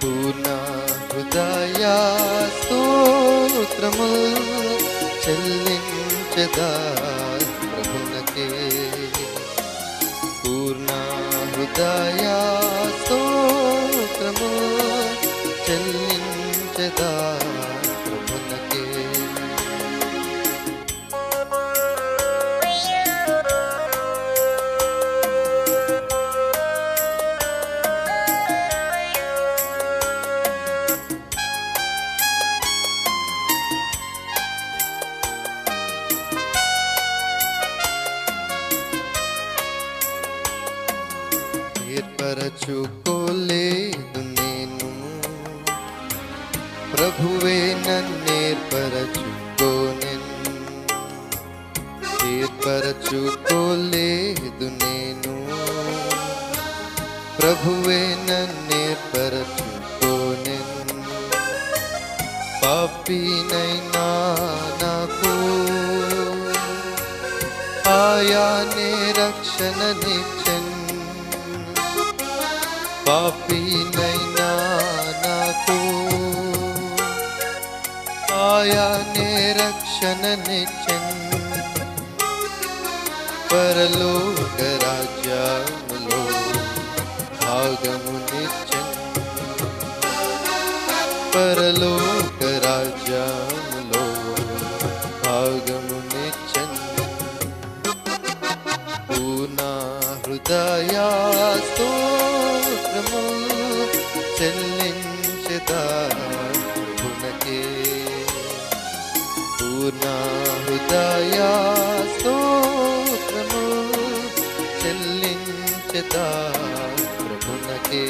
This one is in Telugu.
పూర్ణ హృదయ స్తోత్రము చెల్లించదా ప్రభునకే పూర్ణ హృదయ ఏర్పరచుకోలేదు నేను. ప్రభువే నన్నేర్పరచుకోనెన్ ఏర్పరచుకోలేదు నేను. ప్రభువే నన్నేర్పరచుకోనెన్ పాపినైనా నాకు ఆయానే రక్షణ నిచ్చను. పాపినైనా నాకు. ఆయానే రక్షణనిచ్చన్ పరలోక రాజ్యములో భాగమునిచ్చన్ పరలోక రాజ్యములో భాగమునిచ్చన్ పూర్ణ హృదయ స్తోత్రము చెల్లించదాకే పూర్ణాహృదయ స్తోత్రము చెల్లించదా ప్రభునకే